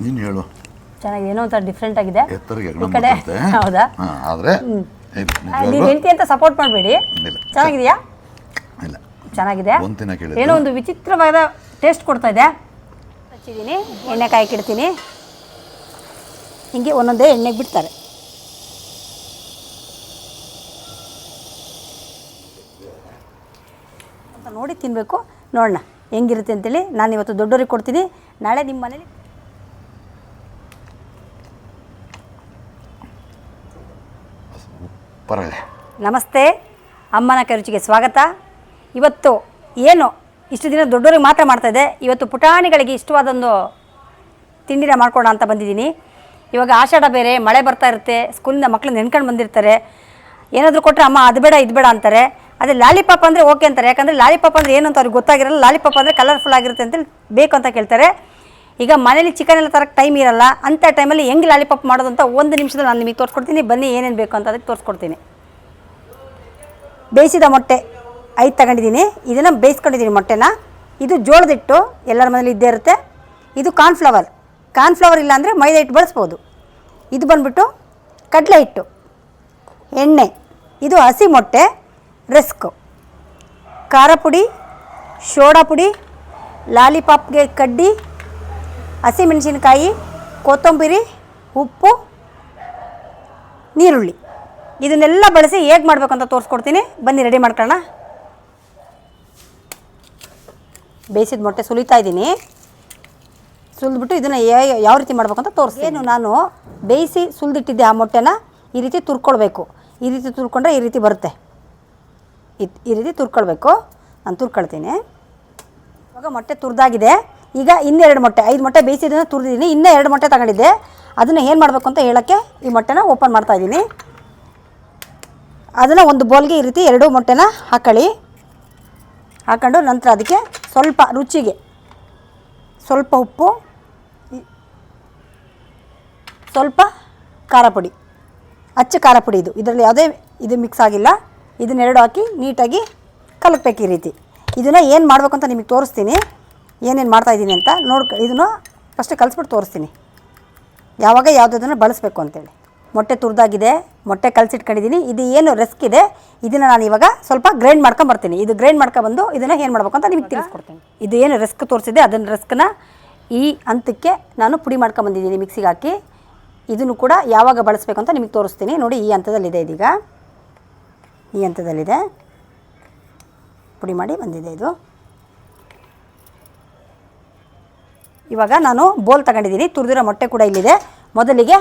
ನೀನು ಹೇಳು. ಚೆನ್ನಾಗಿದೆ ಏನೋ ಒಂಥರ ಡಿಫ್ರೆಂಟ್ ಆಗಿದೆ. ಈ ಕಡೆ ಹೌದಾ? ಆದರೆ ನೀವು ಹೆಂಡತಿ ಅಂತ ಸಪೋರ್ಟ್ ಮಾಡಬೇಡಿ. ಚೆನ್ನಾಗಿದೆಯಾ? ಇಲ್ಲ. ಚೆನ್ನಾಗಿದೆ. ಏನೋ ಒಂದು ವಿಚಿತ್ರವಾದ ಟೇಸ್ಟ್ ಕೊಡ್ತಾ ಇದೆ. ಹಚ್ಚಿದ್ದೀನಿ ಎಣ್ಣೆ ಕಾಯಕ್ಕಿಡ್ತೀನಿ ಹಿಂಗೆ ಒಂದೊಂದೇ ಎಣ್ಣೆಗೆ ಬಿಡ್ತಾರೆ. ಅಂತ ನೋಡಿ ತಿನ್ನಬೇಕು ನೋಡೋಣ ಹೆಂಗಿರುತ್ತೆ ಅಂತೇಳಿ ನಾನು ಇವತ್ತು ದೊಡ್ಡವ್ರಿಗೆ ಕೊಡ್ತೀನಿ. ನಾಳೆ ನಿಮ್ಮ ಮನೇಲಿ ಪರವಾಗಿಲ್ಲ ನಮಸ್ತೆ. ಅಮ್ಮನ ಕರುಚಿಗೆ ಸ್ವಾಗತ. ಇವತ್ತು ಏನು ಇಷ್ಟು ದಿನ ದೊಡ್ಡವ್ರಿಗೆ ಮಾತ್ರ ಮಾಡ್ತಾಯಿದ್ದೆ ಇವತ್ತು ಪುಟಾಣಿಗಳಿಗೆ ಇಷ್ಟವಾದೊಂದು ತಿಂಡಿನ ಮಾಡ್ಕೊಡೋಣ ಅಂತ ಬಂದಿದ್ದೀನಿ. ಇವಾಗ ಆಷಾಢ ಬೇರೆ, ಮಳೆ ಬರ್ತಾ ಇರುತ್ತೆ, ಸ್ಕೂಲಿಂದ ಮಕ್ಕಳು ನೆನ್ಕೊಂಡು ಬಂದಿರ್ತಾರೆ. ಏನಾದರೂ ಕೊಟ್ಟರೆ ಅಮ್ಮ ಅದು ಬೇಡ, ಇದು ಬೇಡ ಅಂತಾರೆ. ಅದೇ ಲಾಲಿಪಾಪ್ ಅಂದರೆ ಓಕೆ ಅಂತಾರೆ. ಯಾಕಂದರೆ ಲಾಲಿಪಾಪ್ ಅಂದರೆ ಏನು ಅಂತ ಅವ್ರಿಗೆ ಗೊತ್ತಾಗಿರಲ್ಲ. ಲಾಲಿಪಾಪ್ ಅಂದರೆ ಕಲರ್ಫುಲ್ ಆಗಿರುತ್ತೆ ಅಂತೇಳಿ ಬೇಕು ಅಂತ ಕೇಳ್ತಾರೆ. ಈಗ ಮನೇಲಿ ಚಿಕನ್ ಎಲ್ಲ ತರಕ್ಕೆ ಟೈಮ್ ಇರಲ್ಲ ಅಂಥ ಟೈಮಲ್ಲಿ ಹೆಂಗೆ ಲಾಲಿಪಾಪ್ ಮಾಡೋದು ಅಂತ ಒಂದು ನಿಮಿಷದಲ್ಲಿ ನಾನು ನಿಮಗೆ ತೋರಿಸ್ಕೊಡ್ತೀನಿ. ಬನ್ನಿ ಏನೇನು ಬೇಕು ಅಂತ ಅದಕ್ಕೆ ತೋರಿಸ್ಕೊಡ್ತೀನಿ. ಬೇಯಿಸಿದ ಮೊಟ್ಟೆ, ಐದು ತಗೊಂಡಿದ್ದೀನಿ. ಇದನ್ನು ಬೇಯಿಸ್ಕೊಂಡಿದ್ದೀನಿ ಮೊಟ್ಟೆನ. ಇದು ಜೋಳದ ಹಿಟ್ಟು ಎಲ್ಲರ ಮನೇಲಿ ಇದ್ದೇ ಇರುತ್ತೆ. ಇದು ಕಾರ್ನ್ಫ್ಲವರ್ ಕಾರ್ನ್ಫ್ಲವರ್ ಇಲ್ಲ ಅಂದರೆ ಮೈದಾ ಹಿಟ್ಟು ಬಳಸ್ಬೋದು. ಇದು ಬಂದ್ಬಿಟ್ಟು ಕಡಲೆ ಹಿಟ್ಟು, ಎಣ್ಣೆ, ಇದು ಹಸಿ ಮೊಟ್ಟೆ, ರಸ್ಕು. ಖಾರ ಪುಡಿ, ಶೋಡಾ ಪುಡಿ ಲಾಲಿಪಾಪ್ಗೆ ಕಡ್ಡಿ ಹಸಿಮೆಣಸಿನ್ಕಾಯಿ ಕೊತ್ತಂಬರಿ, ಉಪ್ಪು ನೀರುಳ್ಳಿ ಇದನ್ನೆಲ್ಲ ಬಳಸಿ ಹೇಗೆ ಮಾಡಬೇಕಂತ ತೋರಿಸ್ಕೊಡ್ತೀನಿ. ಬನ್ನಿ ರೆಡಿ ಮಾಡ್ಕೊಳ್ಳೋಣ. ಬೇಯಿಸಿದ ಮೊಟ್ಟೆ ಸುಲಿತಾ ಇದ್ದೀನಿ. ಸುಲಿದ್ಬಿಟ್ಟು ಇದನ್ನು ಯಾವ ರೀತಿ ಮಾಡಬೇಕಂತ ಅಂತ ತೋರಿಸಿ ಏನು ನಾನು ಬೇಯಿಸಿ ಸುಲಿದಿಟ್ಟಿದ್ದೆ ಆ ಮೊಟ್ಟೆನ ಈ ರೀತಿ ತುರ್ಕೊಳ್ಬೇಕು. ಈ ರೀತಿ ತುರ್ಕೊಂಡ್ರೆ ಈ ರೀತಿ ಬರುತ್ತೆ. ಈ ರೀತಿ ತುರ್ಕೊಳ್ಬೇಕು. ನಾನು ತುರ್ಕೊಳ್ತೀನಿ. ಇವಾಗ ಮೊಟ್ಟೆ ತುರಿದಾಗಿದೆ. ಈಗ ಇನ್ನೆರಡು ಮೊಟ್ಟೆ, ಐದು ಮೊಟ್ಟೆ ಬೇಯಿಸಿದ್ದನ್ನು ತುರಿದಿದ್ದೀನಿ. ಇನ್ನೂ ಎರಡು ಮೊಟ್ಟೆ ತಗೊಂಡಿದ್ದೆ. ಅದನ್ನು ಏನು ಮಾಡಬೇಕು ಅಂತ ಹೇಳೋಕ್ಕೆ ಈ ಮೊಟ್ಟೆನ ಓಪನ್ ಮಾಡ್ತಾ ಇದ್ದೀನಿ. ಅದನ್ನು ಒಂದು ಬೋಲ್ಗೆ ಈ ರೀತಿ ಎರಡು ಮೊಟ್ಟೆನ ಹಾಕೊಳ್ಳಿ. ಹಾಕೊಂಡು ನಂತರ ಅದಕ್ಕೆ ಸ್ವಲ್ಪ ರುಚಿಗೆ ಸ್ವಲ್ಪ ಉಪ್ಪು, ಸ್ವಲ್ಪ ಖಾರ ಪುಡಿ, ಅಚ್ಚ ಖಾರ ಪುಡಿ ಇದು. ಇದರಲ್ಲಿ ಯಾವುದೇ ಇದು ಮಿಕ್ಸ್ ಆಗಿಲ್ಲ. ಇದನ್ನೆರಡು ಹಾಕಿ ನೀಟಾಗಿ ಕಲಕ್ಬೇಕು ಈ ರೀತಿ. ಇದನ್ನು ಏನು ಮಾಡಬೇಕು ಅಂತ ನಿಮಗೆ ತೋರಿಸ್ತೀನಿ. ಏನೇನು ಮಾಡ್ತಾಯಿದ್ದೀನಿ ಅಂತ ನೋಡ್ಕ ಇದನ್ನು ಫಸ್ಟ್ ಕಲಿಸ್ಬಿಟ್ಟು ತೋರಿಸ್ತೀನಿ. ಯಾವಾಗ ಯಾವುದನ್ನು ಬಳಸಬೇಕು ಅಂತೇಳಿ. ಮೊಟ್ಟೆ ತುರಿದಾಗಿದೆ, ಮೊಟ್ಟೆ ಕಲಸಿಟ್ಕೊಂಡಿದ್ದೀನಿ ಇದು ಏನು ರಿಸ್ಕ್ ಇದೆ, ಇದನ್ನು ನಾನು ಇವಾಗ ಸ್ವಲ್ಪ ಗ್ರೈಂಡ್ ಮಾಡ್ಕೊಂಬರ್ತೀನಿ ಇದು ಗ್ರೈಂಡ್ ಮಾಡ್ಕೊಬಂದು ಇದನ್ನು ಏನು ಮಾಡಬೇಕು ಅಂತ ನಿಮಗೆ ತಿಳಿಸ್ಕೊಡ್ತೀನಿ. ಇದು ಏನು ರಿಸ್ಕ್ ತೋರಿಸಿದೆ, ಅದನ್ನು ರಿಸ್ಕ್ನ ಈ ಹಂತಕ್ಕೆ ನಾನು ಪುಡಿ ಮಾಡ್ಕೊಂಬಂದಿದ್ದೀನಿ ಮಿಕ್ಸಿಗೆ ಹಾಕಿ. ಇದನ್ನು ಕೂಡ ಯಾವಾಗ ಬಳಸಬೇಕು ಅಂತ ನಿಮಗೆ ತೋರಿಸ್ತೀನಿ. ನೋಡಿ, ಈ ಹಂತದಲ್ಲಿದೆ ಇದೀಗ. ಈ ಹಂತದಲ್ಲಿದೆ. ಪುಡಿ ಮಾಡಿ ಬಂದಿದೆ ಇದು. ಇವಾಗ ನಾನು ಬೋಲ್ ತಗೊಂಡಿದ್ದೀನಿ, ತುರಿದಿರೋ ಮೊಟ್ಟೆ ಕೂಡ ಇಲ್ಲಿದೆ. ಮೊದಲಿಗೆ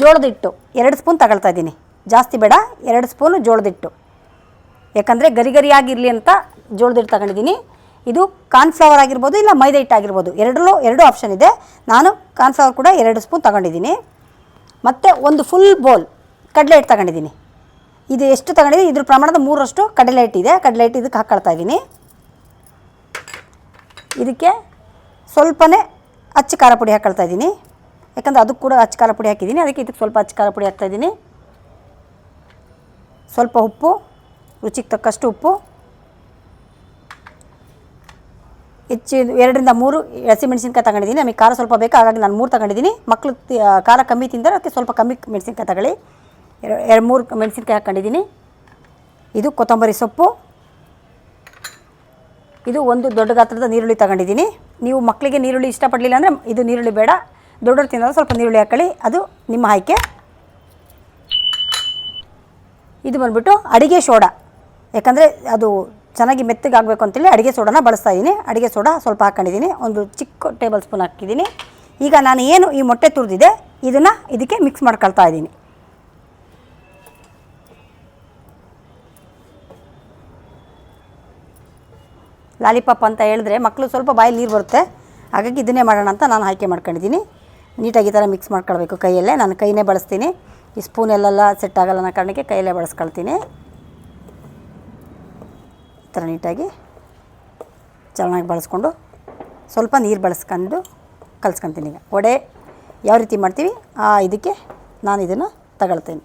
ಜೋಳದ ಹಿಟ್ಟು ಎರಡು ಸ್ಪೂನ್ ತಗೊಳ್ತಾ ಇದ್ದೀನಿ. ಜಾಸ್ತಿ ಬೇಡ, ಎರಡು ಸ್ಪೂನು ಜೋಳದ ಹಿಟ್ಟು ಯಾಕಂದರೆ ಗರಿ ಗರಿಯಾಗಿರಲಿ ಅಂತ ಜೋಳದ ಹಿಟ್ಟು ತಗೊಂಡಿದ್ದೀನಿ. ಇದು ಕಾರ್ನ್ಫ್ಲವರ್ ಆಗಿರ್ಬೋದು ಇಲ್ಲ ಮೈದಾ ಹಿಟ್ಟು ಆಗಿರ್ಬೋದು. ಎರಡರಲ್ಲೂ ಎರಡು ಆಪ್ಷನ್ ಇದೆ. ನಾನು ಕಾರ್ನ್ಫ್ಲವರ್ ಕೂಡ ಎರಡು ಸ್ಪೂನ್ ತಗೊಂಡಿದ್ದೀನಿ. ಮತ್ತು ಒಂದು ಫುಲ್ ಬೋಲ್ ಕಡಲೆ ಹಿಟ್ಟು ತಗೊಂಡಿದ್ದೀನಿ. ಇದು ಎಷ್ಟು ತಗೊಂಡಿದ್ದೀನಿ? ಇದ್ರ ಪ್ರಮಾಣದ ಮೂರರಷ್ಟು ಕಡಲೆ ಹಿಟ್ಟಿದೆ ಕಡಲೆ ಹಿಟ್ಟು ಇದಕ್ಕೆ ಹಾಕ್ಕೊಳ್ತಾ ಇದ್ದೀನಿ. ಇದಕ್ಕೆ ಸ್ವಲ್ಪನೇ ಅಚ್ಚ ಖಾರ ಪುಡಿ ಹಾಕೊಳ್ತಾ ಇದ್ದೀನಿ. ಯಾಕಂದರೆ ಅದಕ್ಕೆ ಕೂಡ ಅಚ್ಚ ಖಾರ ಪುಡಿ ಹಾಕಿದ್ದೀನಿ. ಅದಕ್ಕೆ ಇದಕ್ಕೆ ಸ್ವಲ್ಪ ಅಚ್ಚ ಖಾರ ಪುಡಿ ಹಾಕ್ತಾ ಇದ್ದೀನಿ. ಸ್ವಲ್ಪ ಉಪ್ಪು, ರುಚಿಗೆ ತಕ್ಕಷ್ಟು ಉಪ್ಪು. ಹೆಚ್ಚು ಎರಡರಿಂದ ಮೂರು ಹಸಿಮೆಣಸಿನ್ಕಾಯಿ ತಗೊಂಡಿದ್ದೀನಿ. ನಮಗೆ ಖಾರ ಸ್ವಲ್ಪ ಬೇಕು? ಹಾಗಾಗಿ ನಾನು ಮೂರು ತಗೊಂಡಿದ್ದೀನಿ. ಮಕ್ಕಳು ಖಾರ ಕಮ್ಮಿ ತಿಂದರೆ ಅದಕ್ಕೆ ಸ್ವಲ್ಪ ಕಮ್ಮಿ ಮೆಣಸಿನ್ಕಾಯಿ ತಗೊಳ್ಳಿ. ಎರಡು ಮೂರು ಮೆಣಸಿನ್ಕಾಯಿ ಹಾಕ್ಕೊಂಡಿದ್ದೀನಿ ಇದು ಕೊತ್ತಂಬರಿ ಸೊಪ್ಪು. ಇದು ಒಂದು ದೊಡ್ಡ ಗಾತ್ರದ ನೀರುಳ್ಳಿ ತಗೊಂಡಿದ್ದೀನಿ. ನೀವು ಮಕ್ಕಳಿಗೆ ನೀರುಳ್ಳಿ ಇಷ್ಟಪಡಲಿಲ್ಲ ಅಂದರೆ ಇದು ನೀರುಳ್ಳಿ ಬೇಡ. ದೊಡ್ಡವ್ರು ತಿನ್ನೋದು ಸ್ವಲ್ಪ ನೀರುಳ್ಳಿ ಹಾಕೊಳ್ಳಿ. ಅದು ನಿಮ್ಮ ಆಯ್ಕೆ ಇದು ಬಂದುಬಿಟ್ಟು ಅಡುಗೆ ಸೋಡಾ. ಯಾಕಂದರೆ ಅದು ಚೆನ್ನಾಗಿ ಮೆತ್ತಗೆ ಆಗಬೇಕು ಅಂತೇಳಿ ಅಡುಗೆ ಸೋಡಾನ ಬಳಸ್ತಾ ಇದ್ದೀನಿ. ಅಡುಗೆ ಸೋಡಾ ಸ್ವಲ್ಪ ಹಾಕ್ಕೊಂಡಿದ್ದೀನಿ ಒಂದು ಚಿಕ್ಕ ಟೇಬಲ್ ಸ್ಪೂನ್ ಹಾಕಿದ್ದೀನಿ. ಈಗ ನಾನು ಏನು ಈ ಮೊಟ್ಟೆ ತುರಿದಿದೆ, ಇದನ್ನು ಇದಕ್ಕೆ ಮಿಕ್ಸ್ ಮಾಡ್ಕೊಳ್ತಾ ಇದ್ದೀನಿ. ಲಾಲಿಪಾಪ್ ಅಂತ ಹೇಳಿದ್ರೆ ಮಕ್ಕಳು ಸ್ವಲ್ಪ ಬಾಯಲ್ಲಿ ನೀರು ಬರುತ್ತೆ. ಹಾಗಾಗಿ ಇದನ್ನೇ ಮಾಡೋಣ ಅಂತ ನಾನು ಆಯ್ಕೆ ಮಾಡ್ಕೊಂಡಿದ್ದೀನಿ. ನೀಟಾಗಿ ಈ ಥರ ಮಿಕ್ಸ್ ಮಾಡ್ಕೊಳ್ಬೇಕು ಕೈಯಲ್ಲೇ. ನಾನು ಕೈನೇ ಬಳಸ್ತೀನಿ. ಈ ಸ್ಪೂನಲ್ಲೆಲ್ಲ ಸೆಟ್ ಆಗಲ್ಲ ಅನ್ನೋ ಕಾರಣಕ್ಕೆ ಕೈಯಲ್ಲೇ ಬಳಸ್ಕೊಳ್ತೀನಿ. ಈ ಥರ ನೀಟಾಗಿ ಚೆನ್ನಾಗಿ ಬಳಸ್ಕೊಂಡು ಸ್ವಲ್ಪ ನೀರು ಬಳಸ್ಕೊಂಡು ಕಲ್ಸ್ಕೊತೀನಿ ಈಗ. ವಡೆ ಯಾವ ರೀತಿ ಮಾಡ್ತೀವಿ? ಆ, ಇದಕ್ಕೆ ನಾನು ಇದನ್ನು ತಗೊಳ್ತೀನಿ.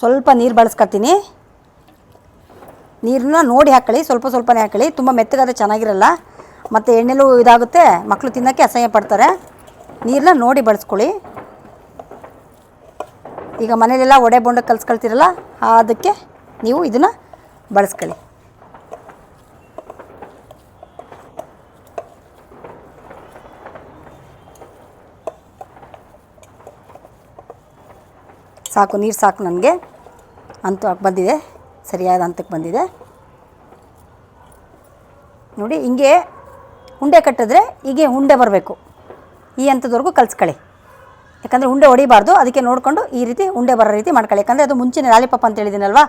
ಸ್ವಲ್ಪ ನೀರು ಬಳಸ್ಕೊತೀನಿ ನೀರನ್ನ ನೋಡಿ ಹಾಕೊಳ್ಳಿ ಸ್ವಲ್ಪ ಸ್ವಲ್ಪನೇ ಹಾಕೊಳ್ಳಿ ತುಂಬ ಮೆತ್ತಗಾದ್ರೆ ಚೆನ್ನಾಗಿರಲ್ಲ. ಮತ್ತು ಎಣ್ಣೆಲೂ ಇದಾಗುತ್ತೆ. ಮಕ್ಕಳು ತಿನ್ನೋಕ್ಕೆ ಅಸಹ್ಯ ಪಡ್ತಾರೆ. ನೀರನ್ನ ನೋಡಿ ಬಳಸ್ಕೊಳ್ಳಿ. ಈಗ ಮನೇಲೆಲ್ಲ ಒಡೆ ಬೊಂಡ ಕಲ್ಸ್ಕೊಳ್ತಿರಲ್ಲ ಅದಕ್ಕೆ ನೀವು ಇದನ್ನು ಬಳಸ್ಕೊಳ್ಳಿ. ಸಾಕು, ನೀರು ಸಾಕು ನನಗೆ. ಅಂತೂ ಬಂದಿದೆ. ಸರಿಯಾದ ಹಂತಕ್ಕೆ ಬಂದಿದೆ. ನೋಡಿ, ಹಿಂಗೆ ಉಂಡೆ ಕಟ್ಟಿದ್ರೆ ಹೀಗೆ ಉಂಡೆ ಬರಬೇಕು. ಈ ಹಂತದವರೆಗೂ ಕಲಿಸ್ಕೊಳ್ಳಿ. ಯಾಕಂದರೆ ಉಂಡೆ ಹೊಡಿಬಾರ್ದು, ಅದಕ್ಕೆ ನೋಡಿಕೊಂಡು ಈ ರೀತಿ ಉಂಡೆ ಬರೋ ರೀತಿ ಮಾಡ್ಕೊಳ್ಳಿ. ಯಾಕಂದರೆ ಅದು ಮುಂಚಿನ ಲಾಲಿಪಾಪ್ ಅಂತ ಹೇಳಿದ್ದೀನಲ್ವಾ?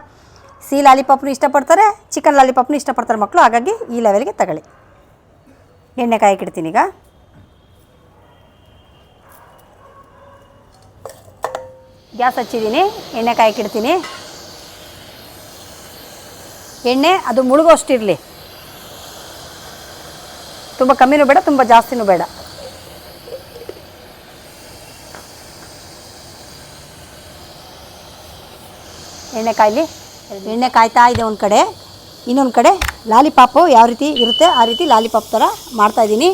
ಸಿ ಲಾಲಿಪಾಪ್ನು ಇಷ್ಟಪಡ್ತಾರೆ, ಚಿಕನ್ ಲಾಲಿಪಾಪ್ನು ಇಷ್ಟಪಡ್ತಾರೆ ಮಕ್ಕಳು, ಹಾಗಾಗಿ ಈ ಲೆವೆಲ್ಗೆ ತಗೊಳ್ಳಿ. ಎಣ್ಣೆ ಕಾಯಕ್ಕಿಡ್ತೀನಿ ಈಗ. ಗ್ಯಾಸ್ ಹಚ್ಚಿದ್ದೀನಿ, ಎಣ್ಣೆ ಕಾಯಕ್ಕಿಡ್ತೀನಿ ಎಣ್ಣೆ, ಅದು ಮುಳುಗೋಷ್ಟಿರಲಿ. ತುಂಬ ಕಮ್ಮಿನೂ ಬೇಡ, ತುಂಬ ಜಾಸ್ತಿನೂ ಬೇಡ. ಎಣ್ಣೆ ಕಾಯಲಿ? ಎಣ್ಣೆ ಕಾಯ್ತಾ ಇದೆ ಒಂದು ಕಡೆ. ಇನ್ನೊಂದು ಕಡೆ ಲಾಲಿಪಾಪು ಯಾವ ರೀತಿ ಇರುತ್ತೆ, ಆ ರೀತಿ ಲಾಲಿಪಾಪ್ ಥರ ಮಾಡ್ತಾಯಿದ್ದೀನಿ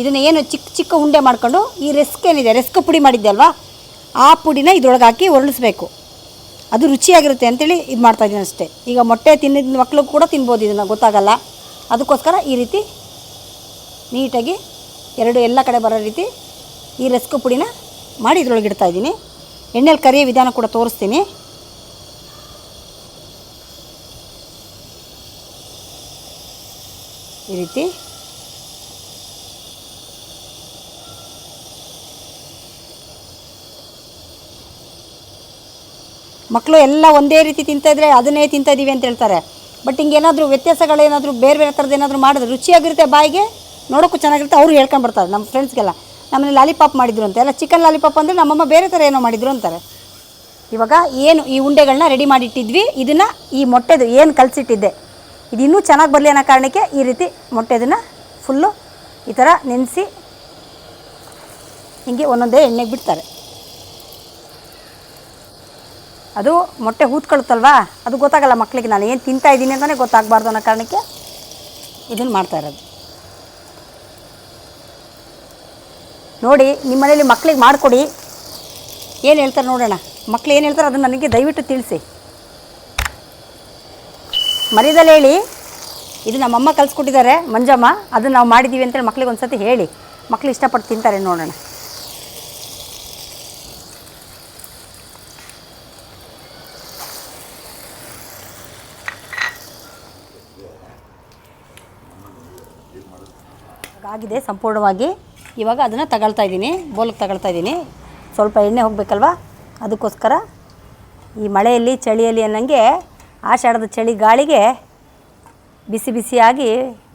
ಇದನ್ನು ಏನು ಚಿಕ್ಕ ಚಿಕ್ಕ ಉಂಡೆ ಮಾಡ್ಕೊಂಡು, ಈ ರೆಸ್ಕ್ ಏನಿದೆ, ರೆಸ್ಕ್ ಪುಡಿ ಮಾಡಿದ್ದೆ ಅಲ್ವಾ? ಆ ಪುಡಿನ ಇದ್ರೊಳಗೆ ಹಾಕಿ ಒರಳಿಸ್ಬೇಕು. ಅದು ರುಚಿಯಾಗಿರುತ್ತೆ ಅಂತೇಳಿ ಇದು ಮಾಡ್ತಾಯಿದ್ದೀನಿ ಅಷ್ಟೇ. ಈಗ ಮೊಟ್ಟೆ ತಿನ್ನಿದ ಮಕ್ಕಳು ಕೂಡ ತಿನ್ಬೋದು ಇದನ್ನು, ಗೊತ್ತಾಗಲ್ಲ. ಅದಕ್ಕೋಸ್ಕರ ಈ ರೀತಿ ನೀಟಾಗಿ ಎರಡು ಎಲ್ಲ ಕಡೆ ಬರೋ ರೀತಿ ಈ ರಸ್ಕು ಪುಡಿನ ಮಾಡಿ ಇದ್ರೊಳಗೆ ಇಡ್ತಾ ಇದ್ದೀನಿ. ಎಣ್ಣೆಲಿ ಕರಿಯ ವಿಧಾನ ಕೂಡ ತೋರಿಸ್ತೀನಿ. ಈ ರೀತಿ ಮಕ್ಕಳು ಎಲ್ಲ ಒಂದೇ ರೀತಿ ತಿಂತಾಯಿದ್ರೆ ಅದನ್ನೇ ತಿಂತಾ ಅಂತ ಹೇಳ್ತಾರೆ. ಬಟ್ ಹಿಂಗೇನಾದರೂ ವ್ಯತ್ಯಾಸಗಳೇನಾದರೂ ಬೇರೆ ಬೇರೆ ಥರದ್ದು ಏನಾದರೂ ಮಾಡಿದ್ರೆ ರುಚಿಯಾಗಿರುತ್ತೆ ಬಾಯಿಗೆ, ನೋಡೋಕ್ಕೂ ಚೆನ್ನಾಗಿರುತ್ತೆ, ಅವರು ಹೇಳ್ಕೊಂಡು ಬರ್ತಾರೆ ನಮ್ಮ ಫ್ರೆಂಡ್ಸ್ಗೆಲ್ಲ ನಮ್ಮನೆ ಲಾಲಿಪಾಪ್ ಮಾಡಿದ್ರು ಅಂತ. ಎಲ್ಲ ಚಿಕನ್ ಲಾಲಿಪಾಪ್ ಅಂದರೆ ನಮ್ಮಮ್ಮ ಬೇರೆ ಥರ ಏನೋ ಮಾಡಿದ್ರು ಅಂತಾರೆ. ಇವಾಗ ಏನು ಈ ಉಂಡೆಗಳನ್ನ ರೆಡಿ ಮಾಡಿಟ್ಟಿದ್ವಿ, ಇದನ್ನು ಈ ಮೊಟ್ಟೆದು ಏನು ಕಲಸಿಟ್ಟಿದ್ದೆ. ಇದು ಇನ್ನೂ ಚೆನ್ನಾಗಿ ಬರಲಿ ಅನ್ನೋ ಕಾರಣಕ್ಕೆ ಈ ರೀತಿ ಮೊಟ್ಟೆದನ್ನು ಫುಲ್ಲು ಈ ಥರ ನೆನೆಸಿ ಹಿಂಗೆ ಒಂದೊಂದೇ ಎಣ್ಣೆಗೆ ಬಿಡ್ತಾರೆ. ಅದು ಮೊಟ್ಟೆ ಹೂತ್ಕೊಳುತ್ತಲ್ವಾ ಅದು ಗೊತ್ತಾಗಲ್ಲ ಮಕ್ಕಳಿಗೆ ನಾನು ಏನು ತಿಂತಾ ಇದ್ದೀನಿ ಅಂತಲೇ ಗೊತ್ತಾಗಬಾರ್ದು ಅನ್ನೋ ಕಾರಣಕ್ಕೆ ಇದನ್ನು ಮಾಡ್ತಾ ಇರೋದು. ನೋಡಿ ನಿಮ್ಮ ಮನೇಲಿ ಮಕ್ಕಳಿಗೆ ಮಾಡಿಕೊಡಿ. ಏನು ಹೇಳ್ತಾರೆ ನೋಡೋಣ. ಮಕ್ಳು ಏನು ಹೇಳ್ತಾರೆ ಅದನ್ನು ನನಗೆ ದಯವಿಟ್ಟು ತಿಳಿಸಿ. ಮರಿದಲ್ಲಿ ಹೇಳಿ, ಇದು ನಮ್ಮಮ್ಮ ಕಲಿಸ್ಕೊಟ್ಟಿದ್ದಾರೆ, ಮಂಜಮ್ಮ, ಅದನ್ನು ನಾವು ಮಾಡಿದ್ದೀವಿ ಅಂತೇಳಿ ಮಕ್ಳಿಗೆ ಒಂದು ಸತಿ ಹೇಳಿ. ಮಕ್ಳು ಇಷ್ಟಪಟ್ಟು ತಿಂತಾರೆ ನೋಡೋಣ. ಆಗಿದೆ ಸಂಪೂರ್ಣವಾಗಿ. ಇವಾಗ ಅದನ್ನು ತಗೊಳ್ತಾ ಇದ್ದೀನಿ ಬೋಲಕ್ಕೆ ತಗೊಳ್ತಾ ಇದ್ದೀನಿ. ಸ್ವಲ್ಪ ಎಣ್ಣೆ ಹೋಗಬೇಕಲ್ವಾ? ಅದಕ್ಕೋಸ್ಕರ ಈ ಮಳೆಯಲ್ಲಿ, ಚಳಿಯಲ್ಲಿ ಅನ್ನಂಗೆ ಆಷಾಢದ ಚಳಿ ಗಾಳಿಗೆ ಬಿಸಿ ಬಿಸಿಯಾಗಿ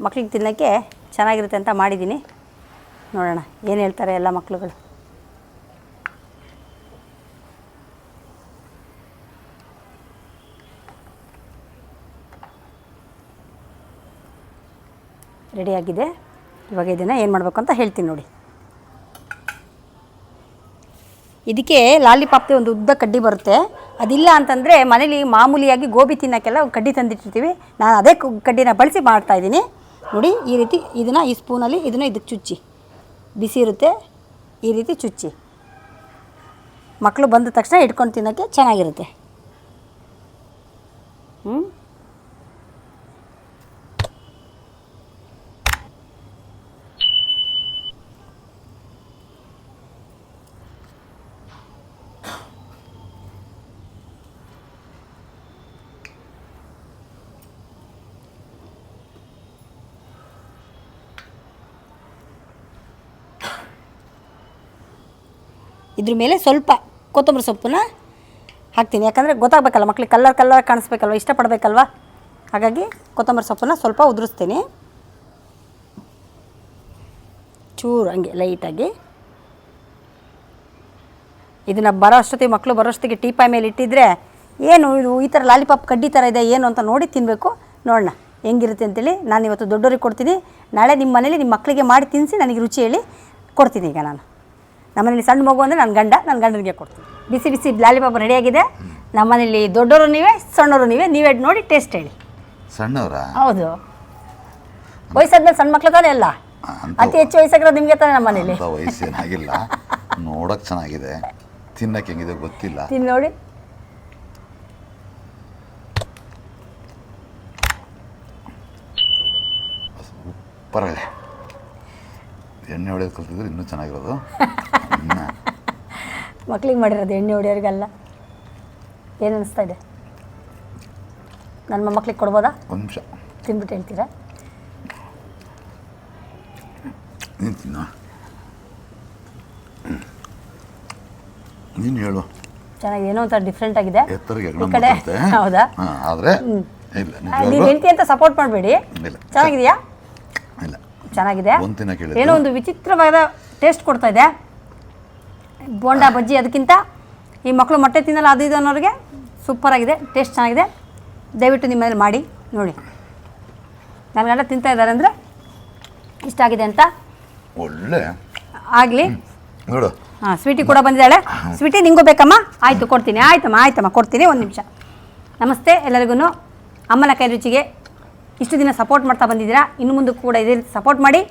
ಮಕ್ಳಿಗೆ ತಿನ್ನೋಕ್ಕೆ ಚೆನ್ನಾಗಿರುತ್ತೆ ಅಂತ ಮಾಡಿದ್ದೀನಿ. ನೋಡೋಣ, ಏನು ಹೇಳ್ತಾರೆ ಎಲ್ಲ ಮಕ್ಕಳುಗಳು ರೆಡಿಯಾಗಿದೆ ಇವಾಗ ಇದನ್ನು ಏನು ಮಾಡಬೇಕು ಅಂತ ಹೇಳ್ತೀನಿ ನೋಡಿ. ಇದಕ್ಕೆ ಲಾಲಿಪಾಪ್ದೆ ಒಂದು ಉದ್ದ ಕಡ್ಡಿ ಬರುತ್ತೆ. ಅದಿಲ್ಲ ಅಂತಂದರೆ ಮನೇಲಿ ಮಾಮೂಲಿಯಾಗಿ ಗೋಬಿ ತಿನ್ನೋಕ್ಕೆಲ್ಲ ಕಡ್ಡಿ ತಂದಿಟ್ಟಿರ್ತೀವಿ. ನಾನು ಅದೇ ಕಡ್ಡಿನ ಬಳಸಿ ಮಾಡ್ತಾಯಿದ್ದೀನಿ ನೋಡಿ, ಈ ರೀತಿ ಇದನ್ನು ಈ ಸ್ಪೂನಲ್ಲಿ ಇದನ್ನು ಇದಕ್ಕೆ ಚುಚ್ಚಿ. ಬಿಸಿ ಇರುತ್ತೆ, ಈ ರೀತಿ ಚುಚ್ಚಿ. ಮಕ್ಕಳು ಬಂದ ತಕ್ಷಣ ಇಟ್ಕೊಂಡು ತಿನ್ನೋಕ್ಕೆ ಚೆನ್ನಾಗಿರುತ್ತೆ. ಹ್ಞೂ ಇದ್ರ ಮೇಲೆ ಸ್ವಲ್ಪ ಕೊತ್ತಂಬರಿ ಸೊಪ್ಪನ್ನ ಹಾಕ್ತೀನಿ ಯಾಕಂದರೆ ಗೊತ್ತಾಗಬೇಕಲ್ಲ ಮಕ್ಳಿಗೆ ಕಲ್ಲರ್ ಕಲ್ಲರ್ ಕಾಣಿಸ್ಬೇಕಲ್ವ, ಇಷ್ಟಪಡಬೇಕಲ್ವ? ಹಾಗಾಗಿ ಕೊತ್ತಂಬರಿ ಸೊಪ್ಪನ್ನ ಸ್ವಲ್ಪ ಉದುರಿಸ್ತೀನಿ. ಚೂರು ಹಂಗೆ ಲೈಟಾಗಿ. ಇದನ್ನು ಬರೋ ಅಷ್ಟೊತ್ತಿಗೆ ಮಕ್ಕಳು ಬರೋಷ್ಟೊತ್ತಿಗೆ ಟೀಪಾಯ್ ಮೇಲೆ ಇಟ್ಟಿದ್ರೆ ಏನು ಇದು ಈ ಥರ ಲಾಲಿಪಾಪ್ ಕಡ್ಡಿ ಥರ ಇದೆ, ಏನು ಅಂತ ನೋಡಿ ತಿನ್ನಬೇಕು ನೋಡೋಣ ಹೆಂಗಿರುತ್ತೆ ಅಂತೇಳಿ ನಾನು ಇವತ್ತು ದೊಡ್ಡವ್ರಿಗೆ ಕೊಡ್ತೀನಿ. ನಾಳೆ ನಿಮ್ಮ ಮನೇಲಿ ನಿಮ್ಮ ಮಕ್ಕಳಿಗೆ ಮಾಡಿ ತಿನ್ನಿಸಿ ನನಗೆ ರುಚಿ ಹೇಳಿ ಕೊಡ್ತೀನಿ ಈಗ ನಾನು. ನಮ್ಮನೇಲಿ ಸಣ್ಣ ಮಗು ಅಂದರೆ ನನ್ನ ಗಂಡ ನನ್ನ ಗಂಡನಿಗೆ ಕೊಡ್ತೀನಿ. ಬಿಸಿ ಬಿಸಿ ಲಾಲಿಪಾಪ್ ರೆಡಿಯಾಗಿದೆ ನಮ್ಮನೇಲಿ ದೊಡ್ಡವರು ನೀವೇ ಸಣ್ಣವರು ನೀವೇ ನೀವೇ ನೋಡಿ ಟೇಸ್ಟ್ ಹೇಳಿ. ಸಣ್ಣವರ? ಹೌದು. ವಯಸ್ಸಾದ್ಮೇಲೆ ಸಣ್ಣ ಮಕ್ಳು ತಾನೇ ಅಲ್ಲ? ಅಂತ ಹೆಚ್ಚು ವಯಸ್ಸಾಗಿರೋದು ನಿಮಗೆ ತಾನೇ ನಮ್ಮನೇಲಿ ವಯಸ್ಸೇನಾಗಿಲ್ಲ ನೋಡೋಕೆ ಚೆನ್ನಾಗಿದೆ. ತಿನ್ನಕ್ಕೆ ಹೆಂಗಿದೆ ಗೊತ್ತಿಲ್ಲ. ತಿಂದು ನೋಡಿ. ಸೂಪರಾಗಿದೆ ಎಣ್ಣೆ ಹೊಡೆಯೋದು ಕಲ್ತಿದ್ರೆ ಇನ್ನೂ ಚೆನ್ನಾಗಿರೋದು. ಮಕ್ಳಿಗೆ ಮಾಡಿರೋದು ಎಣ್ಣೆ ಹೊಡೆಯೋರಿಗೆಲ್ಲ. ಏನು ಅನಿಸ್ತಾ ಇದೆ? ನನ್ನ ಮೊಮ್ಮಕ್ಳಿಗೆ ಕೊಡ್ಬೋದಾ? ಒಂದು ನಿಮಿಷ. ತಿಂದ್ಬಿಟ್ಟು ಹೇಳ್ತೀರಾ? ನೀನು ತಿನ್ನು. ನೀನು ಹೇಳು. ಚೆನ್ನಾಗಿದೆ ಏನೋ ಒಂಥರ ಡಿಫ್ರೆಂಟ್ ಆಗಿದೆ. ಎತ್ತರಿಗೆ ಈ ಕಡೆ ಹೌದಾ? ಆದರೆ ಇಲ್ಲ ನೀವು ನಿಜವಾಗ್ಲೂ ಹೆಂಡತಿ ಅಂತ ಸಪೋರ್ಟ್ ಮಾಡಬೇಡಿ. ಚೆನ್ನಾಗಿದೆಯಾ? ಚೆನ್ನಾಗಿದೆ. ಏನೋ ಒಂದು ವಿಚಿತ್ರವಾದ ಟೇಸ್ಟ್ ಕೊಡ್ತಾ ಇದೆ. ಬೋಂಡಾ ಬಜ್ಜಿ ಅದಕ್ಕಿಂತ. ಈ ಮಕ್ಕಳು ಮೊಟ್ಟೆ ತಿನ್ನಲ್ಲ ಅದು ಇದು ಅನ್ನೋರಿಗೆ ಸೂಪರ್ ಆಗಿದೆ ಟೇಸ್ಟ್ ಚೆನ್ನಾಗಿದೆ. ದಯವಿಟ್ಟು ನಿಮ್ಮ ಮನೇಲಿ ಮಾಡಿ ನೋಡಿ. ನನ್ನ ಗಂಡ ತಿಂತಾ ಇದ್ದಾರೆ ಅಂದರೆ ಇಷ್ಟ ಆಗಿದೆ ಅಂತ. ಒಳ್ಳೆ. ಆಗಲಿ. ನೋಡು. ಹಾಂ ಸ್ವೀಟಿ ಕೂಡ ಬಂದಿದ್ದಾಳೆ. ಸ್ವೀಟಿ ನಿಂಗೂ ಬೇಕಮ್ಮ? ಆಯಿತು ಕೊಡ್ತೀನಿ. ಆಯ್ತಮ್ಮ ಆಯ್ತಮ್ಮ ಕೊಡ್ತೀನಿ. ಒಂದು ನಿಮಿಷ. ನಮಸ್ತೆ ಎಲ್ಲರಿಗೂ ಅಮ್ಮನ ಕೈ ರುಚಿಗೆ ಇಷ್ಟು ದಿನ ಸಪೋರ್ಟ್ ಮಾಡ್ತಾ ಬಂದಿದ್ದೀರಾ, ಇನ್ನು ಮುಂದೆ ಕೂಡ ಇದೇ ರೀತಿ ಸಪೋರ್ಟ್ ಮಾಡಿ.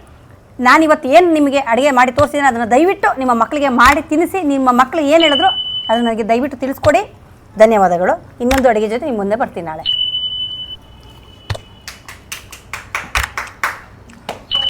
ನಾನಿವತ್ತು ಏನು ನಿಮಗೆ ಅಡುಗೆ ಮಾಡಿ ತೋರಿಸಿದ್ದೀನಿ ಅದನ್ನು ದಯವಿಟ್ಟು ನಿಮ್ಮ ಮಕ್ಕಳಿಗೆ ಮಾಡಿ ತಿನ್ನಿಸಿ, ನಿಮ್ಮ ಮಕ್ಕಳು ಏನು ಹೇಳಿದ್ರು ಅದನ್ನು ನನಗೆ ದಯವಿಟ್ಟು ತಿಳಿಸ್ಕೊಡಿ. ಧನ್ಯವಾದಗಳು. ಇನ್ನೊಂದು ಅಡುಗೆ ಜೊತೆ ನಿಮ್ಮ ಮುಂದೆ ಬರ್ತೀನಿ ನಾಳೆ.